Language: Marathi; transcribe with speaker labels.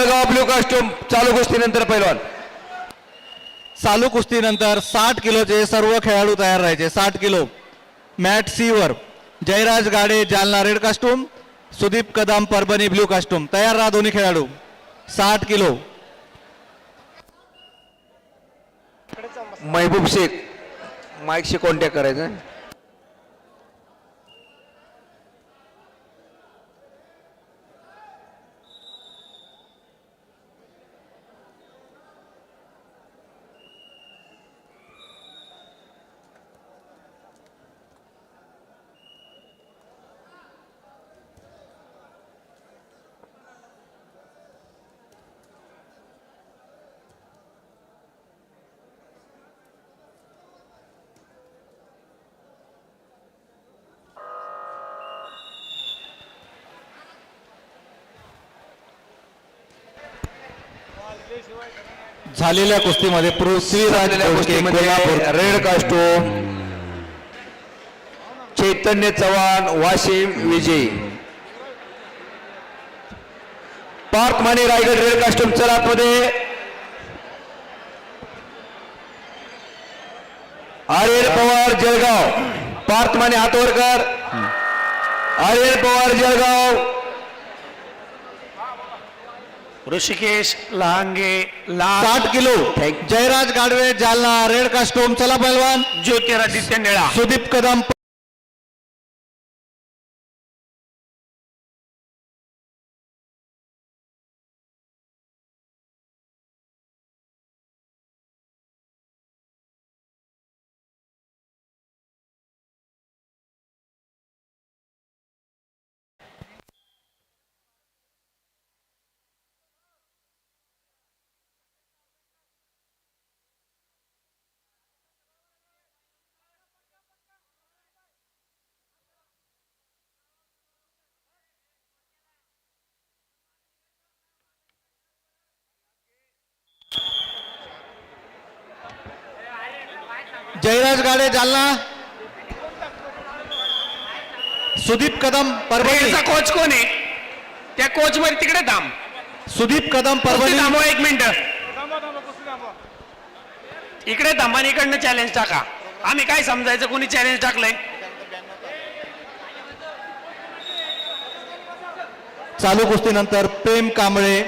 Speaker 1: जळगाव ब्ल्यू कॉस्ट्युम चालू कुस्तीनंतर पैलवान.
Speaker 2: चालू कुस्तीनंतर साठ किलोचे सर्व खेळाडू तयार राहायचे. साठ किलो. मॅट सी वर Jayraj Gade Jalna red costume Sudeep Kadam Parbhani blue costume तयार राहा दोन्ही खेळाडू. साठ किलो.
Speaker 1: महबूब शेख माईकशी कॉन्टॅक्ट करायचं.
Speaker 2: झालेल्या कुस्तीमध्ये पृथ्वीराज
Speaker 1: रेड कास्टूम चैतन्य चव्हाण वाशिम विजयी. पार्थ माने रायगड रेड कास्टूम चला मध्ये आर्यन पवार जळगाव. पार्थ माने हातवरकर. आर्यन पवार जळगाव.
Speaker 3: ऋषिकेश लहांगे
Speaker 2: साठ kilo. Jayraj Gadve Jalna red costume चला पैलवान
Speaker 3: ज्योतिरादित्य निळा।
Speaker 2: सुदीप कदम जयराज गाडे जालना. सुदीप कदम परभणी.
Speaker 3: कोच कोण आहे? त्या कोच वर तिकडे थांब.
Speaker 2: सुदीप कदम परभणी.
Speaker 3: थांबवा एक मिनिट. इकडे थांबा आणि इकडनं चॅलेंज टाका. आम्ही काय समजायचं? कोणी चॅलेंज टाकलंय?
Speaker 2: चालू कुस्तीनंतर प्रेम कांबळे.